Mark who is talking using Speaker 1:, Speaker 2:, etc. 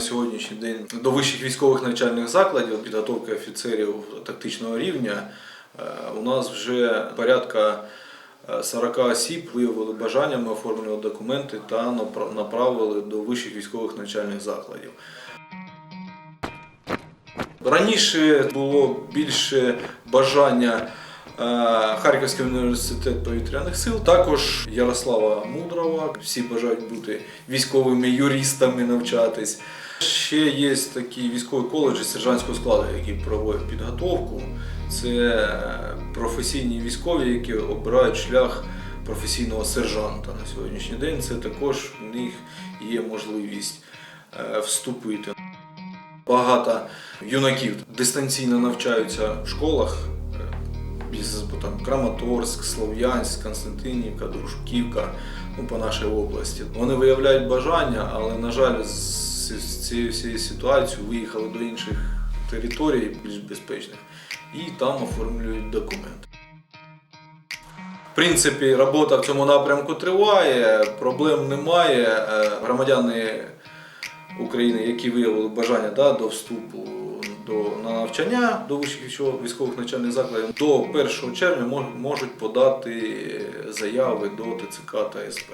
Speaker 1: сьогоднішній день до вищих військових навчальних закладів підготовки офіцерів тактичного рівня е, у нас вже порядка е, 40 осіб виявили бажання, ми оформили документи та напра- направили до вищих військових навчальних закладів. Раніше було більше бажання е, Харківський університет повітряних сил, також Ярослава Мудрова. Всі бажають бути військовими юристами, навчатись. Ще є такі військові коледжі сержантського складу, які проводять підготовку. Це професійні військові, які обирають шлях професійного сержанта на сьогоднішній день. Це також в них є можливість е, вступити. Багато юнаків дистанційно навчаються в школах. Із, там, Краматорськ, Слов'янськ, Константинівка, Дружківка, ну, по нашій області. Вони виявляють бажання, але, на жаль, з цієї всієї ситуації виїхали до інших територій, більш безпечних, і там оформлюють документи. В принципі, робота в цьому напрямку триває, проблем немає. Е, Громадяни України, які виявили бажання да, до вступу до, на навчання до вищих військових- навчальних закладів, до 1 червня мож- можуть подати заяви до ТЦК та СП.